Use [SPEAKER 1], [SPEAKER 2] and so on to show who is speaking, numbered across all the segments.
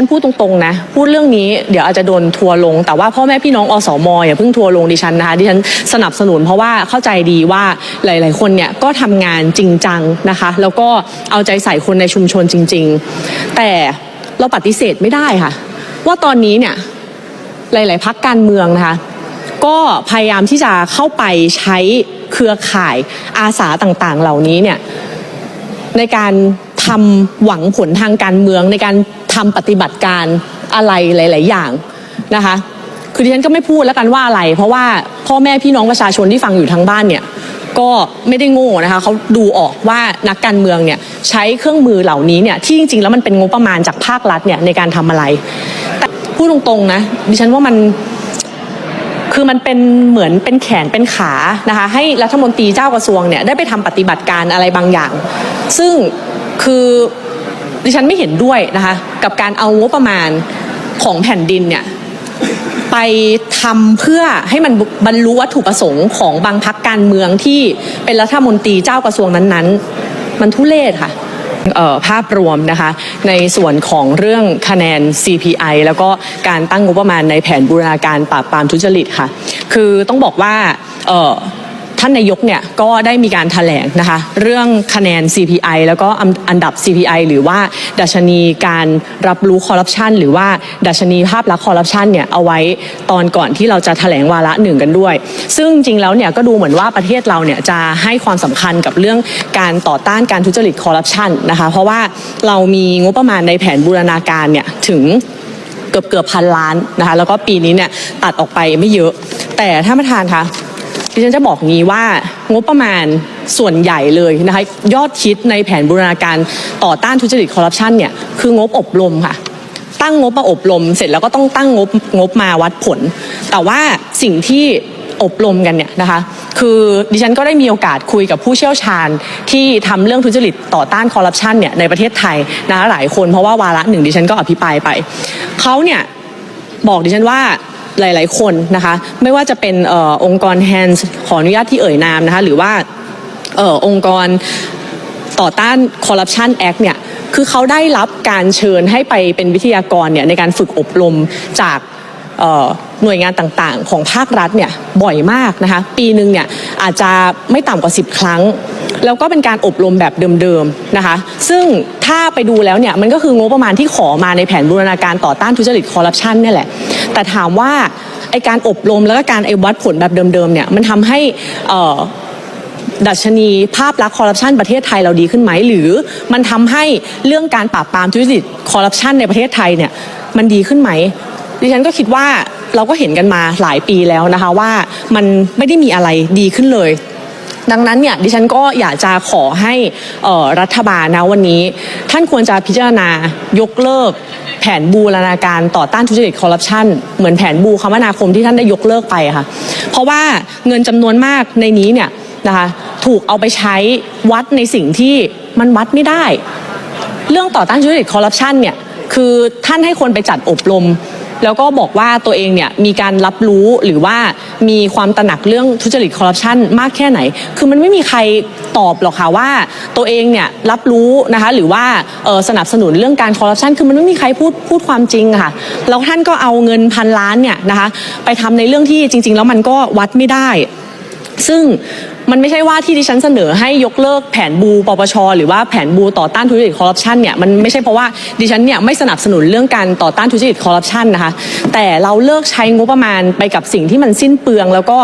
[SPEAKER 1] ันพูดตรงๆนะ พูดเรื่องนี้เดี๋ยวอาจจะโดนทัวร์ลง แต่ว่าพ่อแม่พี่น้องอสมอย่าเพิ่งทัวร์ลงดิฉันนะคะดิฉันสนับสนุนเพราะว่าเข้าใจดีว่าหลาย ๆ คนเนี่ยก็ทำงานจริงจังนะคะ แล้วก็เอาใจใส่คนในชุมชนจริง ๆ แต่เราปฏิเสธไม่ได้ค่ะ ว่าตอนนี้เนี่ยหลาย ๆ พักการเมืองนะคะก็พยายามที่จะเข้าไปใช้เครือข่ายอาสาต่างๆ เหล่านี้เนี่ยในการ ทำหวังผลทางการเมืองในการทำปฏิบัติการอะไรหลาย ๆ อย่างนะคะคือดิฉันก็ไม่พูดแล้วกันว่าอะไร เพราะว่าพ่อแม่พี่น้องประชาชนที่ฟังอยู่ทางบ้านเนี่ยก็ไม่ได้โง่นะคะเขาดูออกว่านักการเมืองเนี่ยใช้เครื่องมือเหล่านี้เนี่ยที่จริง ๆ แล้วมันเป็นงบประมาณจากภาครัฐเนี่ยในการทำอะไร แต่พูดตรง ๆ นะดิฉันว่ามันคือมันเป็นเหมือนเป็นแขนเป็นขานะคะให้รัฐมนตรีเจ้ากระทรวงเนี่ยได้ไปทำปฏิบัติการอะไรบางอย่าง ซึ่ง คือดิฉันไม่เห็นด้วยนะคะ กับการเอางบประมาณของแผ่นดินเนี่ยไปทำเพื่อให้มันบรรลุวัตถุประสงค์ของบางพักการเมืองที่เป็นรัฐมนตรีเจ้ากระทรวงนั้นๆ มันทุเลศค่ะภาพรวมนะคะในส่วนของเรื่องคะแนน CPI แล้วก็การตั้งงบประมาณในแผนบูรณาการปราบปรามทุจริตค่ะ คือต้องบอกว่า ท่านนายกเนี่ยก็ได้มีการถแถลงนะคะเรื่องคะแนน CPI แล้วก็อันดับ CPI หรือว่าดัชนีการรับรู้คอร์รัปชันหรือว่าดัชนีภาพลักษณ์คอร์รัปชันเนี่ยเอาไว้ตอนก่อนที่เราจะแถลงวาระหนึ่งกันด้วย ซึ่งจริงแล้วเนี่ยก็ดูเหมือนว่าประเทศเราเนี่ยจะให้ความสำคัญกับเรื่องการต่อต้านการทุจริตคอร์รัปชันนะคะเพราะว่าเรามีงบประมาณในแผนบูรณาการเนี่ยถึงเกือบเกือบพันล้านนะคะแล้วก็ปีนี้เนี่ยตัดออกไปไม่เยอะ แต่ท่านประธานคะ ดิฉันจะบอกงี้ว่างบประมาณส่วนใหญ่เลยนะคะยอดคิดในแผนบูรณาการต่อต้านทุจริตคอร์รัปชันเนี่ยคืองบอบรมค่ะ ตั้งงบมาอบรม เสร็จแล้วก็ต้องตั้งงบงบมาวัดผล แต่ว่าสิ่งที่อบรมกันเนี่ยนะคะคือดิฉันก็ได้มีโอกาสคุยกับผู้เชี่ยวชาญที่ทำเรื่องทุจริตต่อต้านคอร์รัปชันเนี่ยในประเทศไทยนะหลายคนเพราะว่าวาระหนึ่งดิฉันก็อภิปรายไปเขาเนี่ยบอกดิฉันว่า หลาย ๆ คนนะคะ ไม่ว่าจะเป็นอองค์กรแฮนส์ขออนุญาตที่เอ่ยนามนะคะ หรือว่าออองค์กรต่อต้านคอร์รัปชันแอคเนี่ย คือเขาได้รับการเชิญให้ไปเป็นวิทยากรเนี่ยในการฝึกอบรมจากอ หน่วยงานต่างๆ ของภาครัฐเนี่ยบ่อยมากนะคะ ปีหนึ่งเนี่ยอาจจะไม่ต่ำกว่า 10 ครั้ง แล้วก็เป็นการอบรมแบบเดิมๆนะคะ ซึ่งถ้าไปดูแล้วเนี่ยมันก็คืองบประมาณที่ขอมาในแผนบูรณาการต่อต้านทุจริตคอร์รัปชันนี่แหละ แต่ถามว่าไอการอบรมแล้วก็การไอวัดผลแบบเดิมๆเนี่ยมันทำให้ดัชนีภาพลักษณ์คอร์รัปชันประเทศไทยเราดีขึ้นไหม หรือมันทำให้เรื่องการปราบปรามทุจริตคอร์รัปชันในประเทศไทยเนี่ยมันดีขึ้นไหมดิฉันก็คิดว่า เราก็เห็นกันมาหลายปีแล้วนะคะว่ามันไม่ได้มีอะไรดีขึ้นเลยดังนั้นเนี่ยดิฉันก็อยากจะขอให้รัฐบาลนะวันนี้ ท่านควรจะพิจารณายกเลิก แผนบูรณาการต่อต้านทุจริตคอร์รัปชันเหมือนแผนบูคมนาคมที่ท่านได้ยกเลิกไปค่ะ เพราะว่าเงินจำนวนมากในนี้เนี่ยนะคะถูกเอาไปใช้วัดในสิ่งที่มันวัดไม่ได้ เรื่องต่อต้านทุจริตคอร์รัปชันเนี่ยคือท่านให้คนไปจัดอบรม แล้วก็บอกว่าตัวเองเนี่ยมีการรับรู้หรือว่ามีความตระหนักเรื่องทุจริตคอร์รัปชันมากแค่ไหน คือมันไม่มีใครตอบหรอกค่ะว่าตัวเองเนี่ยรับรู้นะคะหรือว่าสนับสนุนเรื่องการคอร์รัปชันคือมันไม่มีใครพูดพูดความจริงค่ะแล้วท่านก็เอาเงินพันล้านเนี่ยนะคะไปทำในเรื่องที่จริง ๆ แล้วมันก็วัดไม่ได้ ซึ่ง มันไม่ใช่ว่าที่ดิฉันเสนอให้ยกเลิกแผนบูปปชหรือว่าแผนบูต่อต้านทุจริตคอร์รัปชันเนี่ยมันไม่ใช่เพราะว่าดิฉันเนี่ยไม่สนับสนุนเรื่องการต่อต้านทุจริตคอร์รัปชันนะคะแต่เราเลิกใช้งบประมาณไปกับสิ่งที่มันสิ้นเปลือง แล้วก็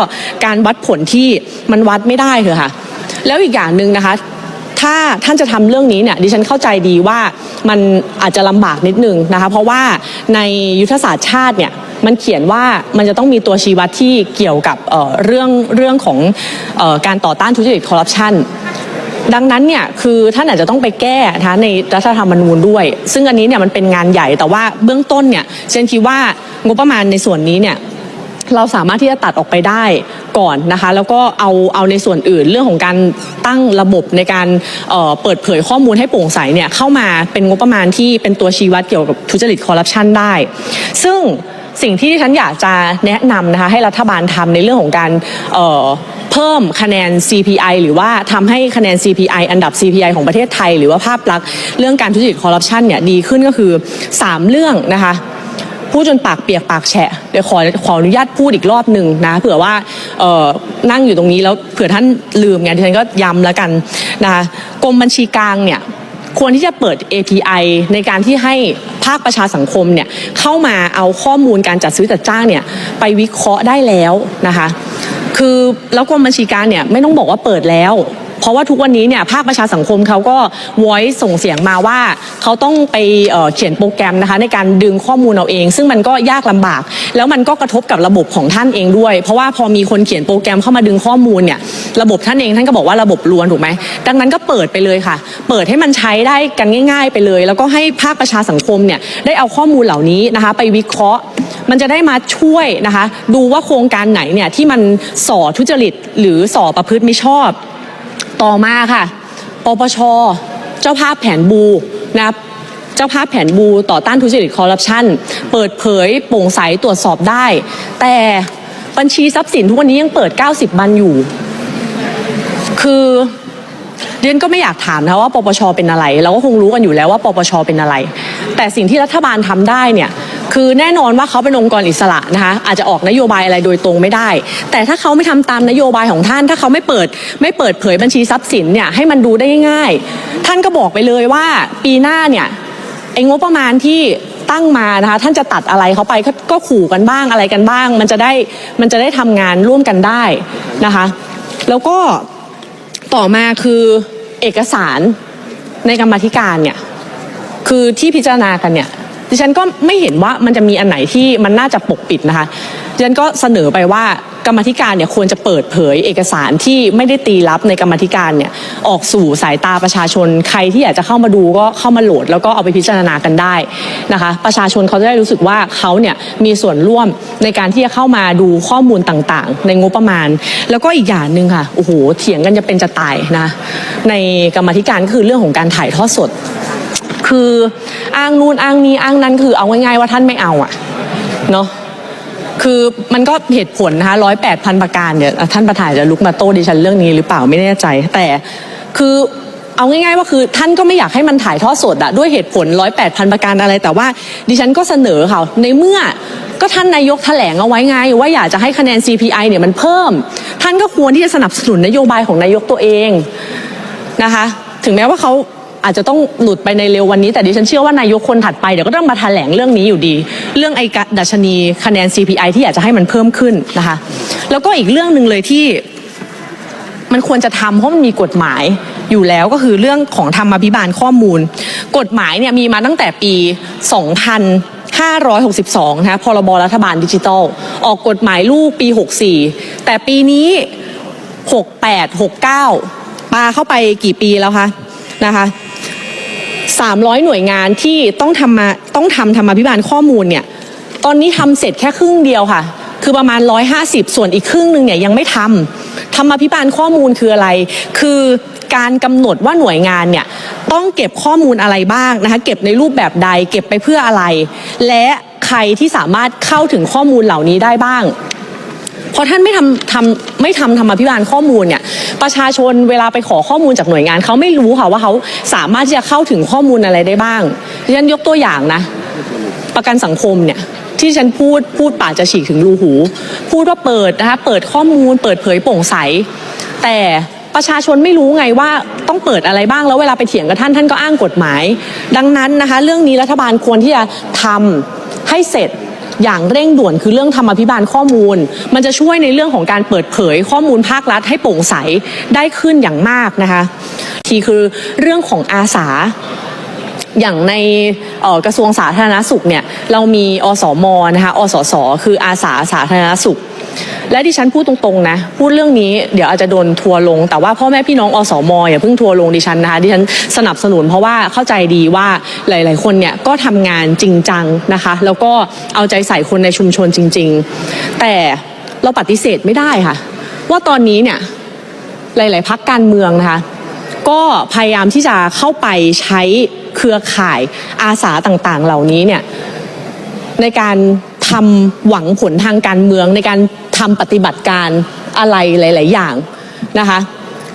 [SPEAKER 1] การวัดผลที่มันวัดไม่ได้เถอะค่ะ แล้วอีกอย่างหนึ่งนะคะถ้าท่านจะทำเรื่องนี้เนี่ยดิฉันเข้าใจดีว่ามันอาจจะลำบากนิดนึงนะคะเพราะว่าในยุทธศาสตร์ชาติเนี่ย มันเขียนว่ามันจะต้องมีตัวชี้วัดที่เกี่ยวกับเอ่อเรื่องเรื่องของเอ่อการต่อต้านทุจริตคอร์รัปชันดังนั้นเนี่ยคือท่านอาจจะต้องไปแก้นะคะในรัฐธรรมนูญด้วย ซึ่งอันนี้เนี่ยมันเป็นงานใหญ่แต่ว่าเบื้องต้นเนี่ยเชนคิดว่างบประมาณในส่วนนี้เนี่ยเราสามารถที่จะตัดออกไปได้ก่อนนะคะ แล้วก็เอาเอาในส่วนอื่นเรื่องของการตั้งระบบในการเอ่อเปิดเผยข้อมูลให้โปร่งใสเนี่ยเข้ามาเป็นงบประมาณที่เป็นตัวชี้วัดเกี่ยวกับทุจริตคอร์รัปชันได้ ซึ่ง สิ่งที่ฉันอยากจะแนะนำนะคะให้รัฐบาลทำในเรื่องของการเอ่อเพิ่มคะแนน CPI หรือว่าทำให้คะแนน CPI อันดับ CPI ของประเทศไทย หรือว่าภาพลักษณ์เรื่องการทุจริตคอร์รัปชันเนี่ยดีขึ้นก็คือ 3 เรื่องนะคะพูดจนปากเปียกปากแฉะเดี๋ยวขอขออนุญาตพูดอีกรอบหนึ่งนะเผื่อว่าเอ่อนั่งอยู่ตรงนี้แล้วเผื่อท่านลืมไงดิฉันก็ย้ำแล้วกันนะคะกรมบัญชีกลางเนี่ย ควรที่จะเปิด API ในการที่ให้ภาคประชาสังคมเนี่ยเข้ามาเอาข้อมูลการจัดซื้อจัดจ้างเนี่ยไปวิเคราะห์ได้แล้วนะคะ คือแล้วกรมบัญชีการเนี่ยไม่ต้องบอกว่าเปิดแล้ว ราะว่าทุกวันนี้เนี่ยภาคประชาสังคมเขาก็ voice ส่งเสียงมาว่าเขาต้องไปเเขียนโปรแกรมนะคะในการดึงข้อมูลเอาเอง ซึ่งมันก็ยากลำบาก แล้วมันก็กระทบกับระบบของท่านเองด้วย เพราะว่าพอมีคนเขียนโปรแกรมเข้ามาดึงข้อมูลเนี่ยระบบท่านเองท่านก็บอกว่าระบบลวนถูกไหมดังนั้นก็เปิดไปเลยค่ะ เปิดให้มันใช้ได้กันง่าย ๆ ไปเลย แล้วก็ให้ภาคประชาสังคมเนี่ยได้เอาข้อมูลเหล่านี้นะคะ ไปวิเคราะห์ มันจะได้มาช่วยนะคะ ดูว่าโครงการไหนเนี่ยที่มันส่อทุจริตหรือส่อประพฤติมิชอบ ต่อมาค่ะปปชเจ้าภาพแผนบูนะเจ้าภาพแผนบูต่อต้านทุจริตคอร์รัปชันเปิดเผยโปร่งใสตรวจสอบได้ แต่บัญชีทรัพย์สินทุกวันนี้ยังเปิด 90 บันอยู่ คือเรียนก็ไม่อยากถามนะว่าปปชเป็นอะไร เราก็คงรู้กันอยู่แล้วว่าปปชเป็นอะไร แต่สิ่งที่รัฐบาลทำได้เนี่ย คือแน่นอนว่าเขาเป็นองค์กรอิสระนะคะอาจจะออกนโยบายอะไรโดยตรงไม่ได้ แต่ถ้าเขาไม่ทำตามนโยบายของท่าน ถ้าเขาไม่เปิดไม่เปิดเผยบัญชีทรัพย์สินเนี่ยให้มันดูได้ง่าย ท่านก็บอกไปเลยว่าปีหน้าเนี่ยไอ้งบประมาณที่ตั้งมานะคะท่านจะตัดอะไรเขาไปก็ขู่กันบ้างอะไรกันบ้าง มันจะได้มันจะได้ทำงานร่วมกันได้นะคะ แล้วก็ต่อมาคือเอกสารในกรรมธิการเนี่ยคือที่พิจารณากันเนี่ย ดิฉันก็ไม่เห็นว่ามันจะมีอันไหนที่มันน่าจะปกปิดนะคะดิฉันก็เสนอไปว่ากรรมธิการเนี่ยควรจะเปิดเผยเอกสารที่ไม่ได้ตีลับในกรรมธิการเนี่ยออกสู่สายตาประชาชนใครที่อยากจะเข้ามาดูก็เข้ามาโหลด แล้วก็เอาไปพิจารณากันได้นะคะ ประชาชนเขาจะได้รู้สึกว่าเขาเนี่ยมีส่วนร่วมในการที่จะเข้ามาดูข้อมูลต่างๆ ในงบประมาณ แล้วก็อีกอย่างหนึ่งค่ะโอ้โหเถียงกันจะเป็นจะตายนะในกรรมธิการก็คือเรื่องของการถ่ายทอดสด คืออ้างนู่นอ้างนี้อ้างนั้นคือเอาง่ายๆว่าท่านไม่เอาอะเนาะคือมันก็เหตุผลนะคะร้อยแปดพันประการเนี่ยท่านประธานจะลุกมาโต้ดิฉันเรื่องนี้หรือเปล่าไม่แน่ใจ แต่คือเอาง่ายๆว่าคือท่านก็ไม่อยากให้มันถ่ายทอดสดอะด้วยเหตุผลร้อยแปดพันประการอะไร แต่ว่าดิฉันก็เสนอค่ะในเมื่อก็ท่านนายกแถลงเอาไว้ไง ว่าอยากจะให้คะแนน CPI เนี่ยมันเพิ่ม ท่านก็ควรที่จะสนับสนุนนโยบายของนายกตัวเองนะคะ ถึงแม้ว่าเขา อาจจะต้องหลุดไปในเร็ววันนี้ แต่ดิฉันเชื่อว่านายกคนถัดไปเดี๋ยวก็ต้องมาแถลงเรื่องนี้อยู่ดี เรื่องไอ้ดัชนีคะแนน CPI ที่อยากจะให้มันเพิ่มขึ้นนะคะ แล้วก็อีกเรื่องหนึ่งเลยที่มันควรจะทำเพราะมันมีกฎหมายอยู่แล้วก็คือเรื่องของธรรมาภิบาลข้อมูล กฎหมายเนี่ยมีมาตั้งแต่ปี 2562 นะคะพรบรัฐบาลดิจิทัล ออกกฎหมายลูกปี 64 แต่ปีนี้ 68 69 ปาเข้าไปกี่ปีแล้วคะนะคะ 300 หน่วยงานที่ต้องทำมาต้องทำธรรมาภิบาลข้อมูลเนี่ยตอนนี้ทำเสร็จแค่ครึ่งเดียวค่ะ คือประมาณ 150 ส่วนอีกครึ่งหนึ่งเนี่ยยังไม่ทำธรรมาภิบาลข้อมูลคืออะไร คือการกำหนดว่าหน่วยงานเนี่ยต้องเก็บข้อมูลอะไรบ้างนะคะเก็บในรูปแบบใดเก็บไปเพื่ออะไร และใครที่สามารถเข้าถึงข้อมูลเหล่านี้ได้บ้าง พอท่านไม่ทำทำไม่ทำธรรมาภิบาลข้อมูลเนี่ยประชาชนเวลาไปขอข้อมูลจากหน่วยงานเขาไม่รู้ค่ะว่าเขาสามารถที่จะเข้าถึงข้อมูลอะไรได้บ้างดิฉันยกตัวอย่างนะ ประกันสังคมเนี่ยที่ฉันพูดพูดปากจะฉีกถึงรูหู พูดว่าเปิดนะคะเปิดข้อมูล เปิดเผยโปร่งใส แต่ประชาชนไม่รู้ไงว่าต้องเปิดอะไรบ้างแล้วเวลาไปเถียงกับท่านท่านก็อ้างกฎหมาย ดังนั้นนะคะ เรื่องนี้รัฐบาลควรที่จะทำให้เสร็จ อย่างเร่งด่วนคือเรื่องธรรมาภิบาลข้อมูล มันจะช่วยในเรื่องของการเปิดเผยข้อมูลภาครัฐให้โปร่งใสได้ขึ้นอย่างมากนะคะทีคือเรื่องของอาสาอย่างในออกระทรวงสาธารณสุขเนี่ยเรามีอสมนะคะอสส คืออาสาสาธารณสุข และที่ฉันพูดตรงๆนะ พูดเรื่องนี้เดี๋ยวอาจจะโดนทัวร์ลง แต่ว่าพ่อแม่พี่น้องอสมอย่าเพิ่งทัวร์ลงดิฉันนะคะดิฉันสนับสนุนเพราะว่าเข้าใจดีว่าหลาย ๆ คนเนี่ยก็ทำงานจริงจังนะคะ แล้วก็เอาใจใส่คนในชุมชนจริง ๆ แต่เราปฏิเสธไม่ได้ค่ะ ว่าตอนนี้เนี่ยหลาย ๆ พักการเมืองนะคะ ก็พยายามที่จะเข้าไปใช้เครือข่ายอาสาต่างๆ เหล่านี้เนี่ยในการ ทำหวังผลทางการเมืองในการทำปฏิบัติการอะไรหลาย ๆ อย่างนะคะ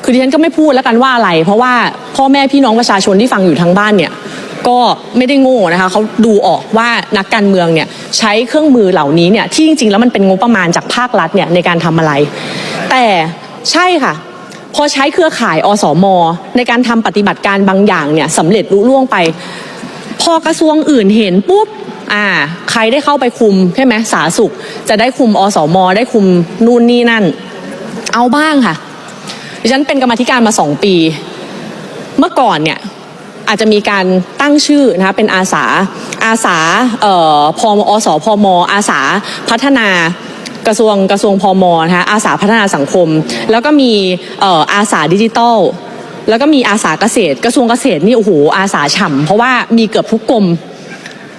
[SPEAKER 1] คือดิฉันก็ไม่พูดแล้วกันว่าอะไร เพราะว่าพ่อแม่พี่น้องประชาชนที่ฟังอยู่ทางบ้านเนี่ยก็ไม่ได้โง่นะคะเขาดูออกว่านักการเมืองเนี่ยใช้เครื่องมือเหล่านี้เนี่ยที่จริง ๆ แล้วมันเป็นงบประมาณจากภาครัฐเนี่ยในการทำอะไร แต่ใช่ค่ะ พอใช้เครือข่ายอสมในการทำปฏิบัติการบางอย่างเนี่ยสำเร็จลุล่วงไป พอกระทรวงอื่นเห็นปุ๊บ อ่า ใครได้เข้าไปคุมใช่ไหมสาธารณสุข จะได้คุมอสมได้คุมนู่นนี่นั่น เอาบ้างค่ะ ดิฉันเป็นกรรมธิการมาสองปี เมื่อก่อนเนี่ยอาจจะมีการตั้งชื่อนะคะเป็นอาสาอาสาเอ่อพมอสพมอาสาพัฒนากระทรวงกระทรวงพมนะคะอาสาพัฒนาสังคม แล้วก็มีเอ่ออาสาดิจิทัลแล้วก็มีอาสาเกษตร กระทรวงเกษตรนี่โอ้โหอาสาฉ่ำเพราะว่ามีเกือบทุกกรม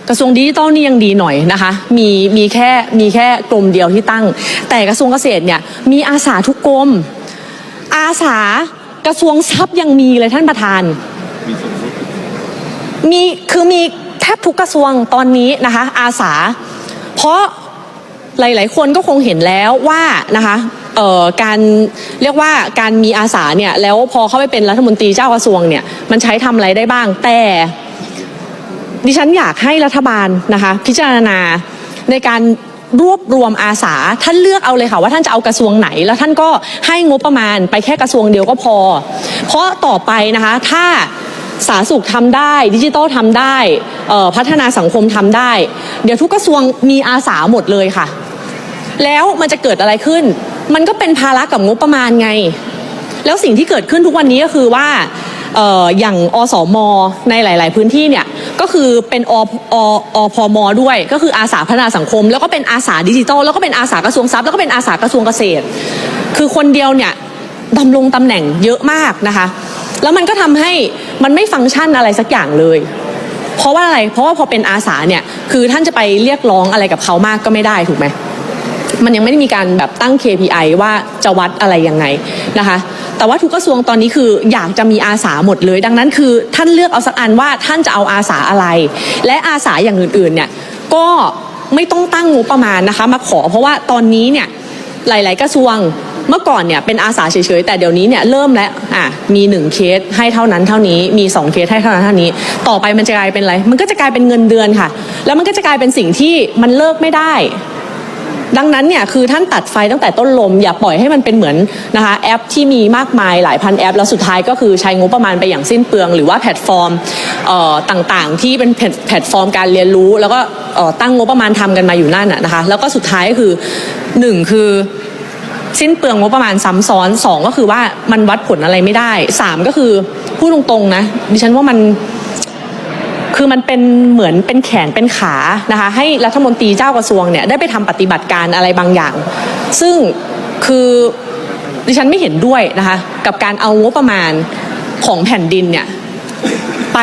[SPEAKER 1] กระทรวงดิจิทัลนี่ยังดีหน่อยนะคะ มีมีแค่มีแค่กรมเดียวที่ตั้ง แต่กระทรวงเกษตรเนี่ยมีอาสาทุกกรม อาสากระทรวงทรัพย์ยังมีเลยท่านประธาน มีคือมีแทบทุกกระทรวงตอนนี้นะคะ อาสา เพราะหลาย ๆ คนก็คงเห็นแล้วว่านะคะการเรียกว่าการมีอาสาเนี่ยแล้วพอเข้าไปเป็นรัฐมนตรีเจ้ากระทรวงเนี่ยมันใช้ทำอะไรได้บ้างแต่ ดิฉันอยากให้รัฐบาลนะคะพิจารณาในการรวบรวมอาสาท่านเลือกเอาเลยค่ะว่าท่านจะเอากระทรวงไหน แล้วท่านก็ให้งบประมาณไปแค่กระทรวงเดียวก็พอ เพราะต่อไปนะคะถ้าสาธารณสุขทำได้ ดิจิทัลทำได้พัฒนาสังคมทำได้ เดี๋ยวทุกกระทรวงมีอาสาหมดเลยค่ะ แล้วมันจะเกิดอะไรขึ้น มันก็เป็นภาระกับงบประมาณไง แล้วสิ่งที่เกิดขึ้นทุกวันนี้ก็คือว่า เอ่ออย่างอสมในหลาย ๆ พื้นที่เนี่ยก็คือเป็นอออพมด้วย ก็คืออาสาพัฒนาสังคม แล้วก็เป็นอาสาดิจิทัลแล้วก็เป็นอาสากระทรวงทรัพย์แล้วก็เป็นอาสากระทรวงเกษตร คือคนเดียวเนี่ยดำรงตำแหน่งเยอะมากนะคะแล้วมันก็ทำให้มันไม่ฟังก์ชันอะไรสักอย่างเลย เพราะว่าอะไร เพราะว่าพอเป็นอาสาเนี่ย คือท่านจะไปเรียกร้องอะไรกับเขามากก็ไม่ได้ถูกไหม มันยังไม่ได้มีการแบบตั้ง KPI ว่าจะวัดอะไรยังไงนะคะ แต่ว่าทุกกระทรวงตอนนี้คืออยากจะมีอาสาหมดเลย ดังนั้นคือท่านเลือกเอาสักอันว่าท่านจะเอาอาสาอะไร และอาสาอย่างอื่นๆเนี่ยก็ไม่ต้องตั้งงบประมาณนะคะ มาขอเพราะว่าตอนนี้เนี่ยหลาย ๆ กระทรวงเมื่อก่อนเนี่ยเป็นอาสาเฉยๆแต่เดี๋ยวนี้เนี่ยเริ่มแล้วอะมีหนึ่งเคสให้เท่านั้นเท่านี้มีสองเคสให้เท่านั้นเท่านี้ ต่อไปมันจะกลายเป็นอะไร มันก็จะกลายเป็นเงินเดือนค่ะ แล้วมันก็จะกลายเป็นสิ่งที่มันเลิกไม่ได้ ดังนั้นเนี่ยคือท่านตัดไฟตั้งแต่ต้นลม อย่าปล่อยให้มันเป็นเหมือนนะคะแอปที่มีมากมายหลายพันแอป แล้วสุดท้ายก็คือใช้งบประมาณไปอย่างสิ้นเปลือง หรือว่าแพลตฟอร์มต่างๆ ที่เป็นแพลตฟอร์มการเรียนรู้ แล้วก็ตั้งงบประมาณทำกันมาอยู่นั่นนะนะคะแล้วก็สุดท้ายก็คือหนึ่งคือสิ้นเปลืองงบประมาณซ้ำซ้อนสองก็คือว่ามันวัดผลอะไรไม่ได้สามก็คือพูดตรงๆนะดิฉันว่ามัน คือมันเป็นเหมือนเป็นแขนเป็นขานะคะ ให้รัฐมนตรีเจ้ากระทรวงเนี่ยได้ไปทำปฏิบัติการอะไรบางอย่าง ซึ่งคือดิฉันไม่เห็นด้วยนะคะ กับการเอางบประมาณของแผ่นดินเนี่ยไป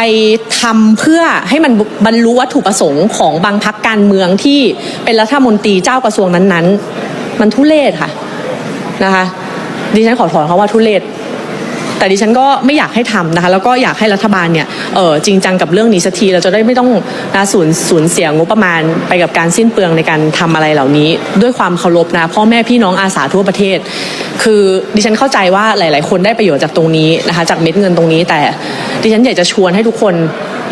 [SPEAKER 1] ทำเพื่อให้มันบรรลุวัตถุประสงค์ของบางพักการเมืองที่เป็นรัฐมนตรีเจ้ากระทรวงนั้นๆ มันทุเลศค่ะนะคะดิฉันขอถอนคำว่าทุเลศ แต่ดิฉันก็ไม่อยากให้ทำนะคะ แล้วก็อยากให้รัฐบาลเนี่ยเออจริงจังกับเรื่องนี้สักทีเราจะได้ไม่ต้องนะสูญสูญเสียงบประมาณไปกับการสิ้นเปลืองในการทำอะไรเหล่านี้ ด้วยความเคารพนะพ่อแม่พี่น้องอาสาทั่วประเทศ คือดิฉันเข้าใจว่าหลาย ๆ คนได้ประโยชน์จากตรงนี้นะคะ จากเม็ดเงินตรงนี้ แต่ดิฉันอยากจะชวนให้ทุกคน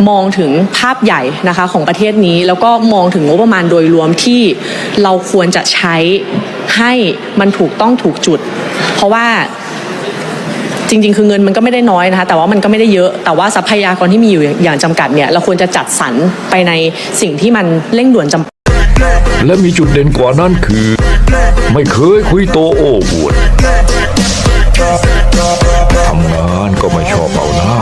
[SPEAKER 1] มองถึงภาพใหญ่นะคะของประเทศนี้ แล้วก็มองถึงงบประมาณโดยรวมที่เราควรจะใช้ให้มันถูกต้องถูกจุด เพราะว่า จริง ๆ คือเงินมันก็ไม่ได้น้อยนะคะแต่ว่ามันก็ไม่ได้เยอะแต่ว่าทรัพยากรที่มีอยู่อย่างจำกัดเนี่ยเราควรจะจัดสรรไปในสิ่งที่มันเร่งด่วนจำเป็
[SPEAKER 2] และมีจุดเด่นกว่านั้นคือ ไม่เคยคุยโตโอ้อวดทำงานก็ไม่ชอบเอาหน้า